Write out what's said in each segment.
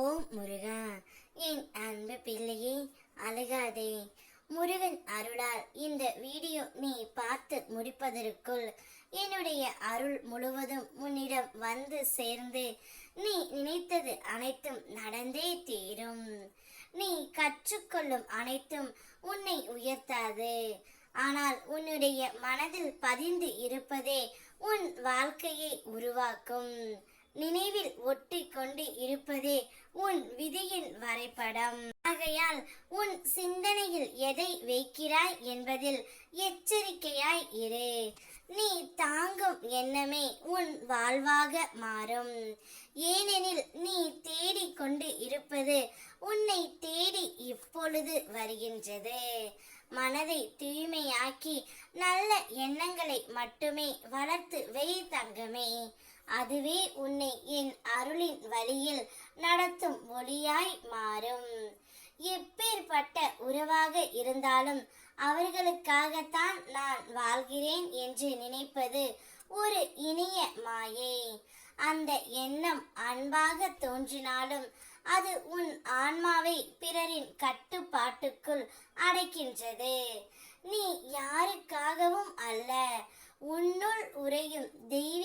ஓ முருகா என் அன்பு பிள்ளையே அழுகாதே. முருகன் அருளால் இந்த வீடியோ நீ பார்த்து முடிப்பதற்குள் என்னுடைய அருள் முழுவதும் உன்னிடம் வந்து சேர்ந்து நீ நினைத்தது அனைத்தும் நடந்தே தீரும். நீ கற்றுக்கொள்ளும் அனைத்தும் உன்னை உயர்த்தாது. ஆனால் உன்னுடைய மனதில் பதிந்து இருப்பதே உன் வாழ்க்கையை உருவாக்கும். நினைவில் ஒட்டி கொண்டு இருப்பதே உன் விதியின் வரைபடம். ஆகையால் உன் சிந்தனையில் எதை வைக்கிறாய் என்பதில் எச்சரிக்கையாய் இரு. நீ தாங்கும் எண்ணமே உன் வாழ்வாக மாறும். ஏனெனில் நீ தேடி கொண்டு இருப்பது உன்னை தேடி இப்பொழுது வருகின்றது. மனதை தூய்மையாக்கி நல்ல எண்ணங்களை மட்டுமே வளர்த்து வை தங்கமே. அதுவே உன்னை என் அருளின் வழியில் நடத்தும் ஒளியாய் மாறும். எப்பேற்பட்ட உறவாக இருந்தாலும் அவர்களுக்காகத்தான் நான் வாழ்கிறேன் என்று நினைப்பது ஒரு இனிய மாயை. அந்த எண்ணம் அன்பாக தோன்றினாலும் அது உன் ஆன்மாவை பிறரின் கட்டுப்பாட்டுக்குள் அடைக்கின்றது. நீ யாருக்காகவும் அல்ல உன்னுள் உறையும் தெய்வ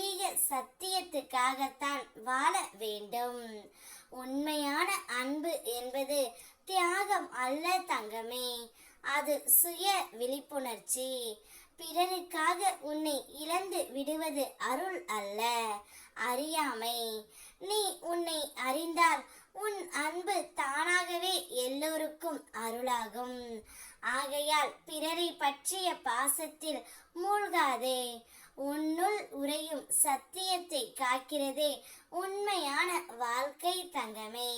சத்தியத்துக்காகத்தான் வாழ வேண்டும். உண்மையான அன்பு என்பது தியாகம் அல்ல தங்கமே. அது சுய விழிப்புணர்ச்சி. பிறருக்காக உன்னை இழந்து விடுவது அருள் அல்ல அறியாமை. நீ உன்னை அறிந்தால் உன் அன்பு தானாகவே எல்லோருக்கும் அருளாகும். ஆகையால் பிறரை பற்றிய பாசத்தில் மூழ்காதே. உன்னுள் உறையும் சத்தியத்தை காக்கிறதே உண்மையான வாழ்க்கை தங்கமே.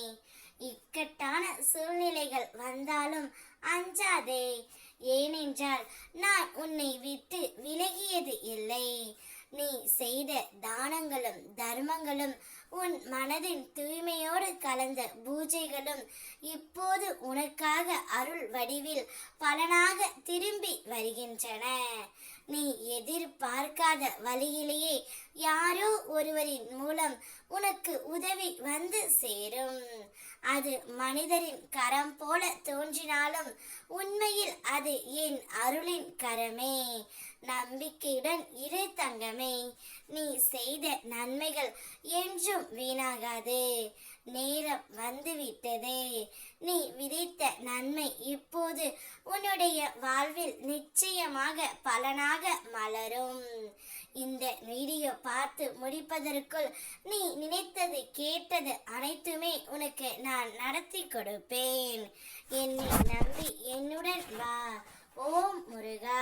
இக்கட்டான சூழ்நிலைகள் வந்தாலும் அஞ்சாதே. ஏனென்றால் நான் உன்னை விட்டு விலகியது இல்லை. நீ செய்த தானங்களும் தர்மங்களும் உன் மனதின் தூய்மையோடு கலந்த பூஜைகளும் இப்போது உனக்காக அருள் வடிவில் பலனாக திரும்பி வருகின்றன. நீ எதிர்பார்க்காத வழியிலேயே யாரோ ஒருவரின் மூலம் உனக்கு உதவி வந்து சேரும். அது மனிதரின் கரம் போல தோன்றினாலும் உண்மையில் அது என் அருளின் கரமே. நம்பிக்கையுடன் இரு தங்கமே நீ செய்த நன்மைகள் என்றும் வீணாகாது. நேரம் வந்துவிட்டது. நீ விதைத்த நன்மை இப்போது உன்னுடைய வாழ்வில் நிச்சயமாக பலனாக மலரும். இந்த வீடியோ பார்த்து முடிப்பதற்குள் நீ நினைத்தது கேட்டது அனைத்துமே உனக்கு நான் நடத்தி கொடுப்பேன். என்னை நம்பி என்னுடன் வா. ஓம் முருகா.